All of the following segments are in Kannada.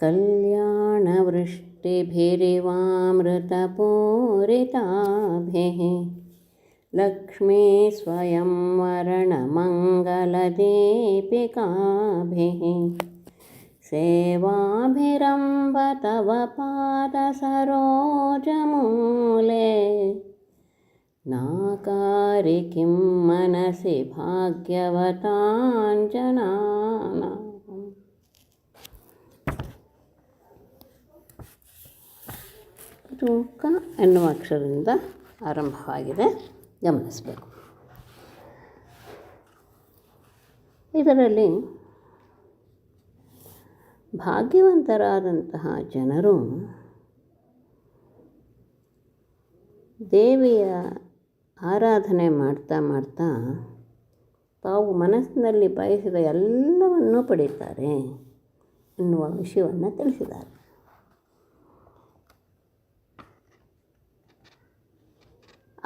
कल्याणवृष्टिभिरिवामृतपूरिताभिः लक्ष्मी स्वयंवरणमङ्गलदीपिकाभिः सेवाभिरम्ब तव पादसरोजमूले। नाकारि किं मनसि भाग्यवताञ्जनानाम् ಕ ಎನ್ನುವ ಅಕ್ಷರದಿಂದ ಆರಂಭವಾಗಿದೆ. ಗಮನಿಸಬೇಕು. ಇದರಲ್ಲಿ ಭಾಗ್ಯವಂತರಾದಂತಹ ಜನರು ದೇವಿಯ ಆರಾಧನೆ ಮಾಡ್ತಾ ಮಾಡ್ತಾ ತಾವು ಮನಸ್ಸಿನಲ್ಲಿ ಬಯಸಿದ ಎಲ್ಲವನ್ನೂ ಪಡೀತಾರೆ ಎನ್ನುವ ವಿಷಯವನ್ನು ತಿಳಿಸಿದ್ದಾರೆ.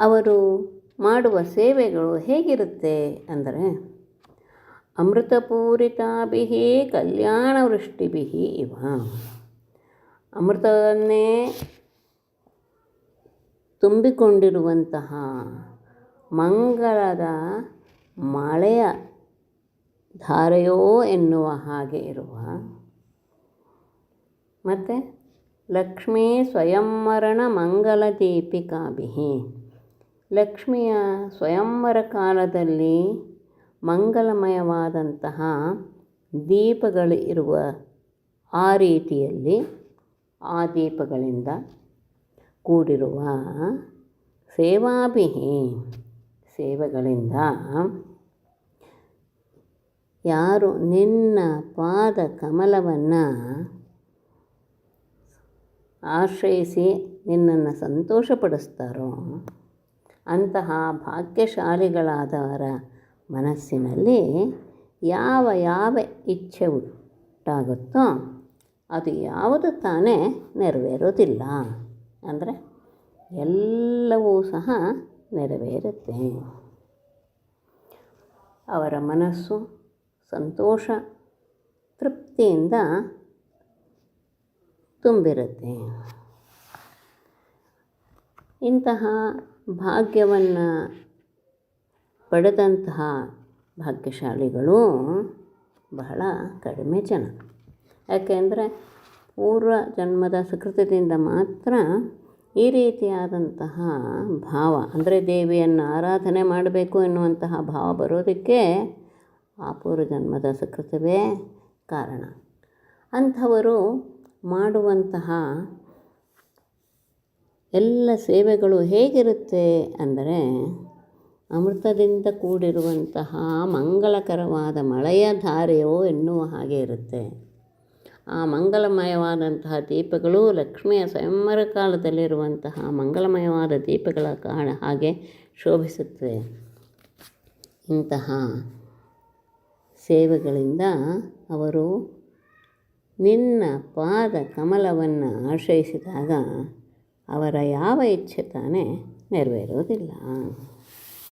ಅವರು ಮಾಡುವ ಸೇವೆಗಳು ಹೇಗಿರುತ್ತೆ ಅಂದರೆ ಅಮೃತಪೂರಿತಾಭಿ ಕಲ್ಯಾಣವೃಷ್ಟಿಭಿ ಇವ. ಅಮೃತವನ್ನೇ ತುಂಬಿಕೊಂಡಿರುವಂತಹ ಮಂಗಳದ ಮಳೆಯ ಧಾರೆಯೋ ಎನ್ನುವ ಹಾಗೆ ಇರುವ. ಮತ್ತು ಲಕ್ಷ್ಮೀ ಸ್ವಯಂವರಣ ಮಂಗಲ ದೀಪಿಕಾಭಿ ಲಕ್ಷ್ಮಿಯ ಸ್ವಯಂವರ ಕಾಲದಲ್ಲಿ ಮಂಗಲಮಯವಾದಂತಹ ದೀಪಗಳು ಇರುವ ಆ ರೀತಿಯಲ್ಲಿ ಆ ದೀಪಗಳಿಂದ ಕೂಡಿರುವ ಸೇವಾಭಿ ಸೇವೆಗಳಿಂದ ಯಾರು ನಿನ್ನ ಪಾದ ಕಮಲವನ್ನು ಆಶ್ರಯಿಸಿ ನಿನ್ನನ್ನು ಸಂತೋಷಪಡಿಸ್ತಾರೋ ಅಂತಹ ಭಾಗ್ಯಶಾಲಿಗಳಾದವರ ಮನಸ್ಸಿನಲ್ಲಿ ಯಾವ ಯಾವ ಇಚ್ಛೆ ಉಂಟಾಗುತ್ತೋ ಅದು ಯಾವುದು ತಾನೇ ನೆರವೇರೋದಿಲ್ಲ ಅಂದರೆ ಎಲ್ಲವೂ ಸಹ ನೆರವೇರುತ್ತೆ. ಅವರ ಮನಸ್ಸು ಸಂತೋಷ, ತೃಪ್ತಿಯಿಂದ ತುಂಬಿರುತ್ತೆ. ಇಂತಹ ಭಾಗ್ಯವನ್ನು ಪಡೆದಂತಹ ಭಾಗ್ಯಶಾಲಿಗಳು ಬಹಳ ಕಡಿಮೆ ಜನ. ಯಾಕೆಂದರೆ ಪೂರ್ವ ಜನ್ಮದ ಸುಕೃತದಿಂದ ಮಾತ್ರ ಈ ರೀತಿಯಾದಂತಹ ಭಾವ, ಅಂದರೆ ದೇವಿಯನ್ನು ಆರಾಧನೆ ಮಾಡಬೇಕು ಎನ್ನುವಂತಹ ಭಾವ ಬರೋದಕ್ಕೆ ಆ ಪೂರ್ವ ಜನ್ಮದ ಸುಕೃತವೇ ಕಾರಣ. ಅಂಥವರು ಮಾಡುವಂತಹ ಎಲ್ಲ ಸೇವೆಗಳು ಹೇಗಿರುತ್ತೆ ಅಂದರೆ ಅಮೃತದಿಂದ ಕೂಡಿರುವಂತಹ ಮಂಗಳಕರವಾದ ಮಳೆಯ ಧಾರೆಯೋ ಎನ್ನುವ ಹಾಗೆ ಇರುತ್ತೆ. ಆ ಮಂಗಲಮಯವಾದಂತಹ ದೀಪಗಳು ಲಕ್ಷ್ಮಿಯ ಸ್ವಯಂವರ ಕಾಲದಲ್ಲಿರುವಂತಹ ಮಂಗಲಮಯವಾದ ದೀಪಗಳ ಕಾಣ ಹಾಗೆ ಶೋಭಿಸುತ್ತದೆ ಇಂತಹ ಸೇವೆಗಳಿಂದ ಅವರು ನಿನ್ನ ಪಾದ ಕಮಲವನ್ನು ಆಶ್ರಯಿಸಿದಾಗ ಅವರ ಯಾವ ಇಚ್ಛೆ ತಾನೇ ನೆರವೇರೋದಿಲ್ಲ